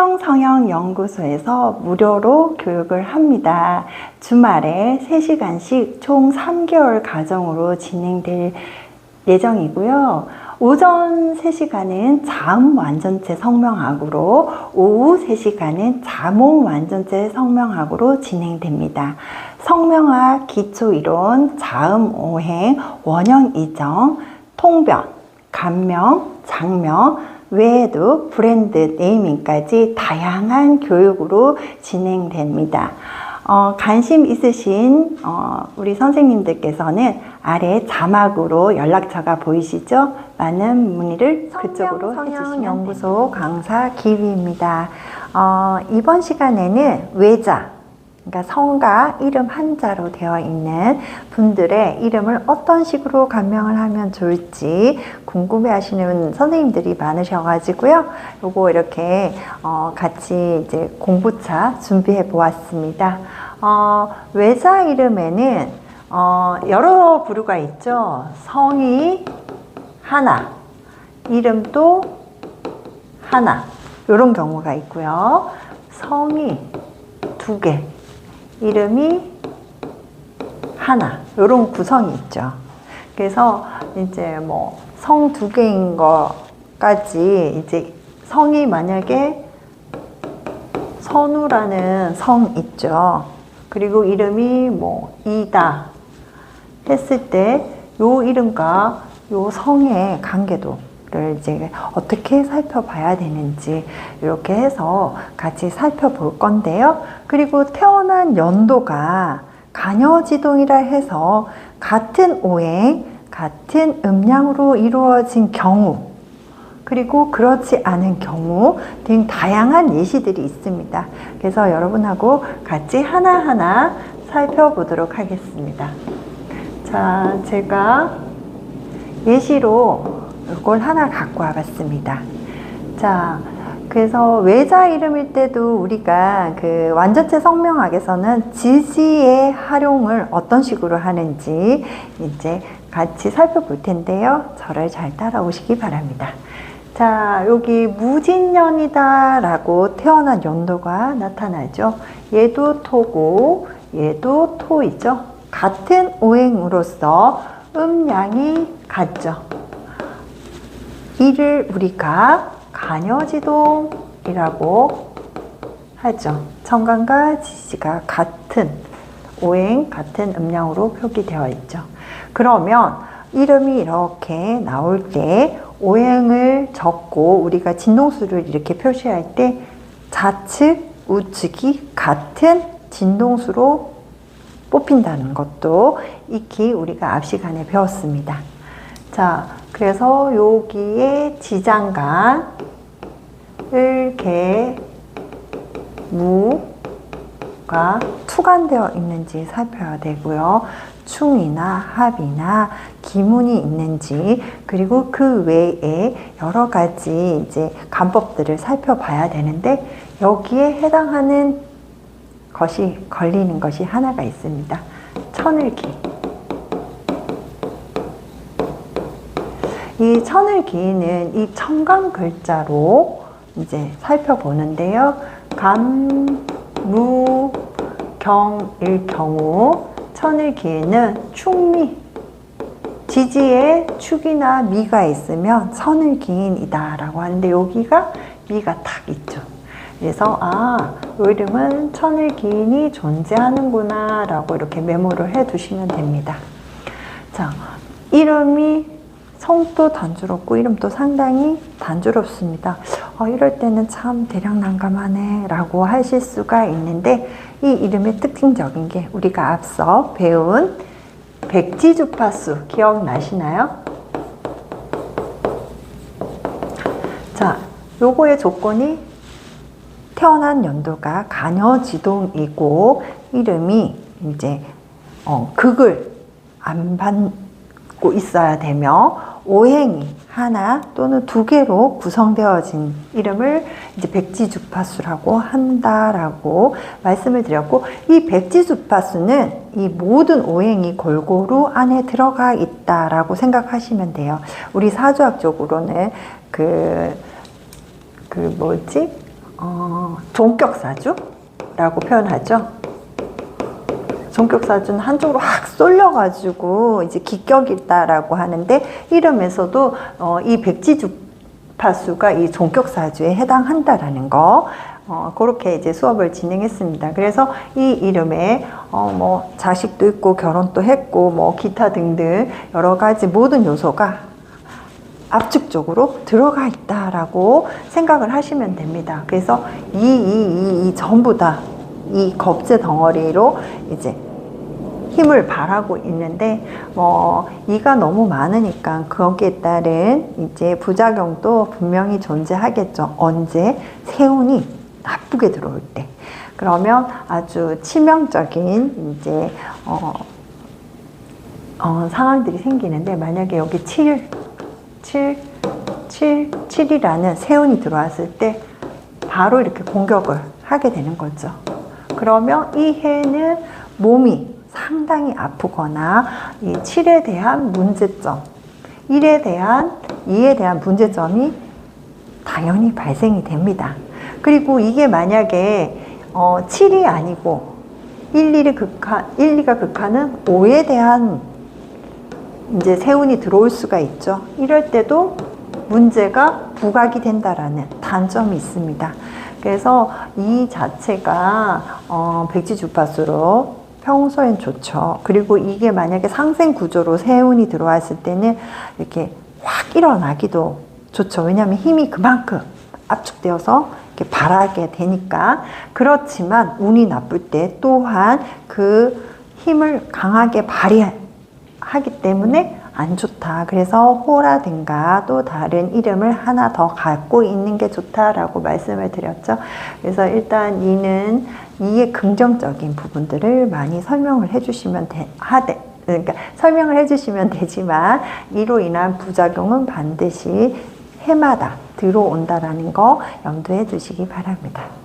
생명성형연구소에서 무료로 교육을 합니다. 주말에 3시간씩 총 3개월 과정으로 진행될 예정이고요. 오전 3시간은 자음 완전체 성명학으로 오후 3시간은 자몽 완전체 성명학으로 진행됩니다. 성명학 기초이론, 자음 오행, 원형 이정, 통변, 감명, 장명, 외에도 브랜드 네이밍까지 다양한 교육으로 진행됩니다. 어, 관심 있으신 어, 우리 선생님들께서는 아래 자막으로 연락처가 보이시죠? 많은 문의를 그쪽으로 해주시면 연구소 강사 기위입니다. 어, 이번 시간에는 외자 그러니까 성과 이름 한자로 되어 있는 분들의 이름을 어떤 식으로 감명을 하면 좋을지 궁금해 하시는 선생님들이 많으셔가지고요. 요거 이렇게 어, 같이 이제 공부차 준비해 보았습니다. 어, 외자 이름에는 어, 여러 부류가 있죠. 성이 하나, 이름도 하나, 이런 경우가 있고요. 성이 두 개, 이름이 하나 이런 구성이 있죠. 그래서 이제 뭐 성 두 개인 거까지 이제 성이 만약에 선우라는 성 있죠. 그리고 이름이 뭐 이다 했을 때 요 이름과 요 성의 관계도 를 이제 어떻게 살펴봐야 되는지 이렇게 해서 같이 살펴볼 건데요. 그리고 태어난 연도가 간여지동이라 해서 같은 오행, 같은 음량으로 이루어진 경우, 그리고 그렇지 않은 경우 등 다양한 예시들이 있습니다. 그래서 여러분하고 같이 하나하나 살펴보도록 하겠습니다. 자, 제가 예시로 이걸 하나 갖고 와봤습니다. 자, 그래서 외자 이름일 때도 우리가 그 완전체 성명학에서는 지지의 활용을 어떤 식으로 하는지 이제 같이 살펴볼 텐데요. 저를 잘 따라오시기 바랍니다. 자, 여기 무진년이다라고 태어난 연도가 나타나죠. 얘도 토고, 얘도 토이죠. 같은 오행으로서 음양이 같죠. 이를 우리가 간여지동이라고 하죠. 청간과 지지가 같은 오행, 같은 음량으로 표기되어 있죠. 그러면 이름이 이렇게 나올 때 오행을 적고 우리가 진동수를 이렇게 표시할 때 좌측, 우측이 같은 진동수로 뽑힌다는 것도 익히 우리가 앞 시간에 배웠습니다. 자, 그래서 여기에 지장간, 을 개, 무가 투간되어 있는지 살펴야 되고요. 충이나 합이나 기문이 있는지 그리고 그 외에 여러 가지 이제 간법들을 살펴봐야 되는데 여기에 해당하는 것이 걸리는 것이 하나가 있습니다. 천을기. 이 천을 기는 이 청강 글자로 이제 살펴보는데요. 감, 무, 경일 경우 천을 기에는 충미, 지지에 축이나 미가 있으면 선을 기인이다 라고 하는데 여기가 미가 탁 있죠. 그래서 아, 이 이름은 천을 기인이 존재하는구나 라고 이렇게 메모를 해 두시면 됩니다. 자, 이름이 성도 단조롭고 이름도 상당히 단조롭습니다. 어, 이럴 때는 참 대략 난감하네 라고 하실 수가 있는데 이 이름의 특징적인 게 우리가 앞서 배운 백지 주파수 기억나시나요? 자, 요거의 조건이 태어난 연도가 간여지동이고 이름이 이제 어, 극을 안 받고 있어야 되며 오행이 하나 또는 두 개로 구성되어진 이름을 이제 백지 주파수라고 한다라고 말씀을 드렸고 이 백지 주파수는 이 모든 오행이 골고루 안에 들어가 있다라고 생각하시면 돼요. 우리 사주학적으로는 그, 그 뭐지? 어, 종격사주라고 표현하죠. 종격사주는 한쪽으로 확 쏠려가지고 이제 기격이다라고 하는데 이름에서도 어, 이 백지주파수가 이 종격사주에 해당한다라는 거 어, 그렇게 이제 수업을 진행했습니다. 그래서 이 이름에 어, 뭐 자식도 있고 결혼도 했고 뭐 기타 등등 여러 가지 모든 요소가 압축적으로 들어가 있다라고 생각을 하시면 됩니다. 그래서 이, 이, 이, 이 전부 다 이 겁제 덩어리로 이제 힘을 발하고 있는데 뭐 이가 너무 많으니까 거기에 따른 이제 부작용도 분명히 존재하겠죠. 언제 세운이 나쁘게 들어올 때. 그러면 아주 치명적인 이제 어, 어, 상황들이 생기는데 만약에 여기 7, 7, 7, 7이라는 세운이 들어왔을 때 바로 이렇게 공격을 하게 되는 거죠. 그러면 이 해는 몸이 상당히 아프거나 이 7에 대한 문제점, 1에 대한 2에 대한 문제점이 당연히 발생이 됩니다. 그리고 이게 만약에 어, 7이 아니고 1, 2를 극한, 1, 2가 극한은 5에 대한 이제 세운이 들어올 수가 있죠. 이럴 때도 문제가 부각이 된다라는 단점이 있습니다. 그래서 이 자체가 어, 백지 주파수로 평소엔 좋죠. 그리고 이게 만약에 상생 구조로 세운이 들어왔을 때는 이렇게 확 일어나기도 좋죠. 왜냐하면 힘이 그만큼 압축되어서 이렇게 발하게 되니까. 그렇지만 운이 나쁠 때 또한 그 힘을 강하게 발휘하기 때문에 안 좋다. 그래서 호라든가 또 다른 이름을 하나 더 갖고 있는 게 좋다라고 말씀을 드렸죠. 그래서 일단 이는 이의 긍정적인 부분들을 많이 설명을 해주시면 돼, 하되, 그러니까 설명을 해주시면 되지만 이로 인한 부작용은 반드시 해마다 들어온다라는 거 염두해 두시기 바랍니다.